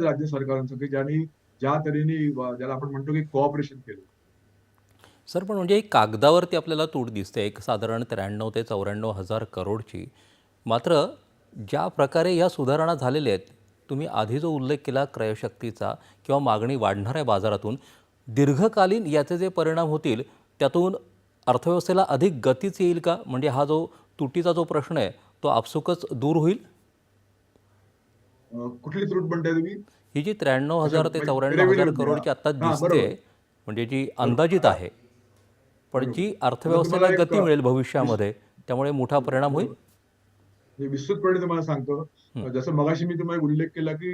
राज्य सरकारांचं की ज्यांनी ज्या तऱ्हेने ज्याला आपण म्हणतो की कोऑपरेशन केलं. सर पण म्हणजे एक कागदावरती आपल्याला तूट दिसते एक साधारण त्र्याण्णव ते चौऱ्याण्णव हजार करोडची. मात्र ज्या प्रकारे या सुधारणा झालेल्या आहेत तुम्ही आधी जो उल्लेख केला क्रयशक्तीचा किंवा मागणी वाढणार आहे बाजारातून दीर्घकालीन याचे जे परिणाम होतील त्यातून अर्थव्यवस्थेला अधिक गतीच येईल का? म्हणजे हा जो तुटीचा जो प्रश्न आहे तो आपसुकच दूर होईल? कुठली त्रुट म्हणताय तुम्ही? ही जी त्र्याण्णव हजार ते म्हणजे चौऱ्याण्णव हजार करोडची आत्ता हा, दिसते. म्हणजे जी अंदाजित आहे. पण जी अर्थव्यवस्थेला गती मिळेल भविष्यामध्ये त्यामुळे मोठा परिणाम होईल. हे विस्तृतपणे तुम्हाला सांगतो. जसं मगाशी मी तुम्हाला उल्लेख केला की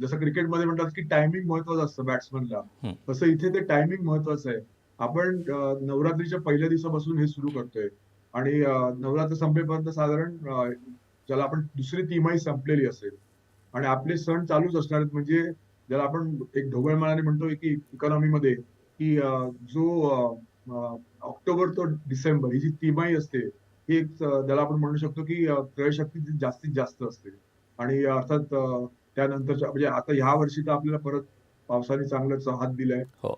जसं क्रिकेटमध्ये म्हणतात की टायमिंग महत्वाचं असतं बॅट्समनला. तसं इथे ते टायमिंग महत्वाचं आहे. आपण नवरात्रीच्या पहिल्या दिवसापासून हे सुरू करतोय. आणि नवरात्र संपेपर्यंत साधारण ज्याला आपण दुसरी तिमाही संपलेली असेल आणि आपले सण चालूच असणार आहेत. म्हणजे ज्याला आपण एक ढोबळमानाने म्हणतो की इकॉनॉमीमध्ये की जो ऑक्टोबर ते डिसेंबर ही जी तिमाही असते ही एक ज्याला आपण म्हणू शकतो की क्रयशक्ती जास्तीत जास्त असते. आणि अर्थात त्यानंतरच्या म्हणजे आता ह्या वर्षी तर आपल्याला परत पावसाने चांगलाच हात दिलाय. हो.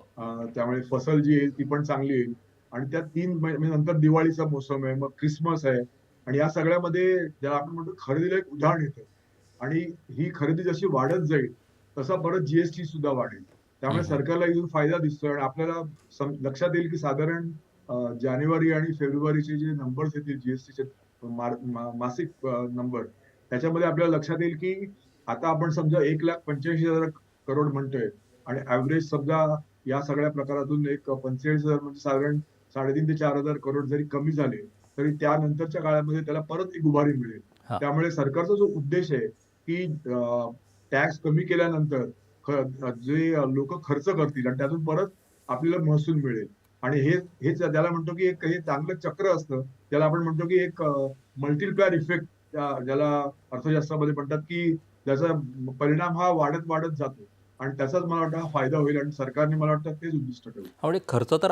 त्यामुळे फसल जी येईल ती पण चांगली येईल. आणि त्या तीन म्हणजे नंतर दिवाळीचा मोसम आहे मग ख्रिसमस आहे. आणि या सगळ्यामध्ये ज्याला आपण म्हणतो खरेदीला एक उदाहरण येतं. आणि ही खरेदी जशी वाढत जाईल तसा परत जीएसटी सुद्धा वाढेल त्यामुळे. सरकारला इथून फायदा दिसतोय आणि आपल्याला लक्षात येईल की साधारण जानेवारी आणि फेब्रुवारीचे जे नंबर्स येतील जीएसटीचे मासिक नंबर त्याच्यामध्ये आपल्याला लक्षात येईल की आता आपण समजा एक लाख पंच्याऐंशी हजार करोड म्हणतोय आणि ऍव्हरेज समजा या सगळ्या प्रकारातून एक पंचेचाळीस हजार म्हणजे साधारण साडेतीन ते चार हजार करोड जरी कमी झाले तरी त्यानंतरच्या काळामध्ये त्याला परत एक उभारी मिळेल. त्यामुळे सरकारचा जो उद्देश आहे की टॅक्स कमी केल्यानंतर जे लोक खर्च करतील आणि त्यातून परत आपल्याला महसूल मिळेल. आणि हे हे त्याला म्हणतो की एक हे चांगलं चक्र असतं त्याला आपण म्हणतो की एक मल्टीप्लायर इफेक्ट ज्याला अर्थशास्त्रामध्ये म्हणतात की त्याचा परिणाम हा वाढत वाढत जातो. आणि त्याचाच मला वाटतं हा फायदा होईल आणि सरकारने मला वाटतं तेच उद्दिष्ट ठेवलं खर्च तर